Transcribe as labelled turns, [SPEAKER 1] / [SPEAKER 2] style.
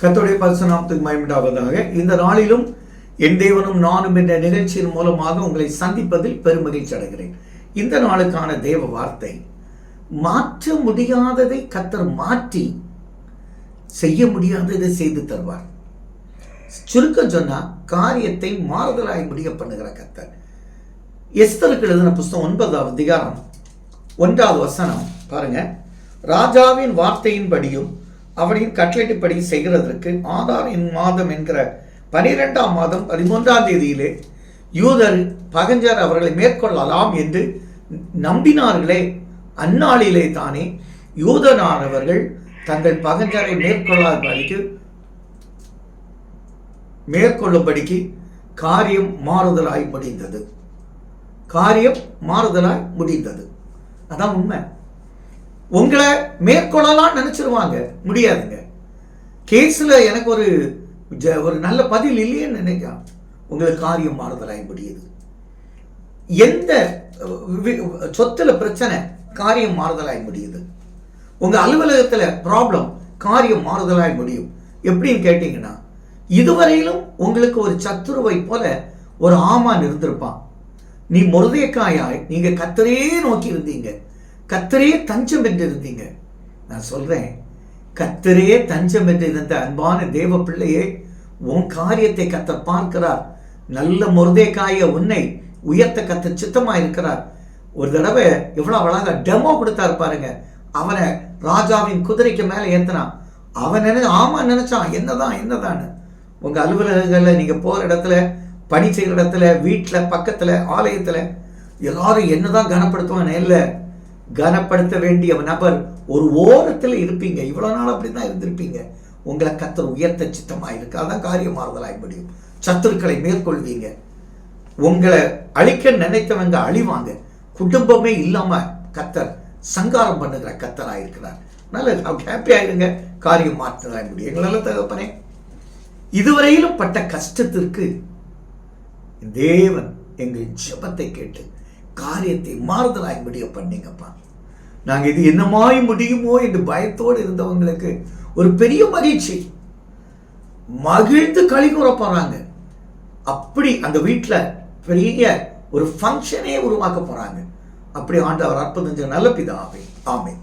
[SPEAKER 1] கத்தோடைய பரிசுநாமத்துக்கு மயமிட்டாவதாக இந்த நாளிலும் என் தேவனும் நானும் என்ற நிகழ்ச்சியின் மூலமாக உங்களை சந்திப்பதில் பெருமகிழ்ச்சி அடைகிறேன். இந்த நாளுக்கான தேவ வார்த்தை மாற்ற முடியாததை கத்தர் மாற்றி செய்ய முடியாததை செய்து தருவார். சுருக்கம் சொன்னா காரியத்தை மாறுதலாய் முடிய பண்ணுகிற கத்தர் எஸ்தருக்கு எழுதின புஸ்தகம் ஒன்பதாவது அதிகாரம் ஒன்றாவது வசனம் பாருங்க. ராஜாவின் வார்த்தையின்படியும் அவரின் கட்லெட்டுப்படி செய்கிறதற்கு ஆதார் என் மாதம் என்கிற பனிரெண்டாம் மாதம் பதிமூன்றாம் தேதியிலே யூதர் பகஞ்சர் அவர்களை மேற்கொள்ளலாம் என்று நம்பினார்களே. அந்நாளிலே தானே யூதனானவர்கள் தங்கள் பகஞ்சரை மேற்கொள்ளாதபடிக்கு மேற்கொள்ளும்படிக்கு காரியம் மாறுதலாய் முடிந்தது. காரியம் மாறுதலாய் முடிந்தது. அதான் உண்மை. உங்களை மேற்கொள்ளலாம் நினச்சிருவாங்க. முடியாதுங்க. கேஸில் எனக்கு ஒரு ஜ- ஒரு நல்ல பதில் இல்லையேன்னு நினைக்கலாம் உங்களுக்கு காரியம் மாறுதலாய் முடியுது. எந்த வி- பிரச்சனை காரியம் மாறுதலாய் முடியுது. உங்கள் அலுவலகத்தில் ப்ராப்ளம் காரியம் மாறுதலாய் முடியும். எப்படின்னு கேட்டிங்கன்னா இதுவரையிலும் உங்களுக்கு ஒரு சத்துருவை போல ஒரு ஆமான் இருந்திருப்பான். நீ முருதையக்காயாய் நீங்கள் கத்தரே நோக்கி இருந்தீங்க கத்தரே தஞ்சம் என்று இருந்தீங்க நான் சொல்றேன் கத்தரே தஞ்சம் என்று இருந்த அன்பான தேவ பிள்ளையே உன் காரியத்தை கத்த பார்க்கிறார். நல்ல காய உன்னை உயர்த்த கத்த சித்தமா இருக்கிறார் ஒரு தடவை இவ்வளோ அழகா டெமோ கொடுத்தாரு பாருங்க. அவனை ராஜாவின் குதிரைக்கு மேலே ஏற்றினான் அவன் நினை ஆமா நினைச்சான் என்னதான் என்னதான்னு. உங்க அலுவலகங்களில் நீங்க போற இடத்துல பணி செய்கிற இடத்துல வீட்டில் பக்கத்தில் ஆலயத்தில் எல்லாரும் என்னதான் கனப்படுத்துவாங்க இல்லை. கனப்படுத்த வேண்டிய நபர் ஒரு ஓரத்தில் இருப்பீங்க. இவ்வளோ நாள் அப்படிதான் இருந்திருப்பீங்க. உங்களை கத்தர் உயர்த்த சித்தமாக இருக்கு அதான் காரியம் மாறுதலாக முடியும். சத்துருக்களை மேற்கொள்வீங்க. உங்களை அழிக்க நினைத்தவங்க அழிவாங்க. குடும்பமே இல்லாமல் கத்தர் சங்காரம் பண்ணுகிற கத்தராக இருக்கிறார். நல்ல ஹாப்பி இருங்க காரியம் மாற்றுதலாக முடியும். எங்களால தகப்பனே. இதுவரையிலும் பட்ட கஷ்டத்திற்கு தேவன் எங்கள் ஜபத்தை கேட்டு காரியத்தை மாறுதலாய் முடிய பண்ணீங்கப்பா. நாங்கள் இது என்னமாய் முடியுமோ என்று பயத்தோடு இருந்தவங்களுக்கு ஒரு பெரிய மகிழ்ச்சி. மகிழ்ந்து களி கூறப்படுறாங்க அப்படி அந்த வீட்டில் பெரிய ஒரு ஃபங்க்ஷனே உருவாக்க போகிறாங்க அப்படி ஆண்டவர் அற்புதம் நல்ல பிதாவே. ஆமை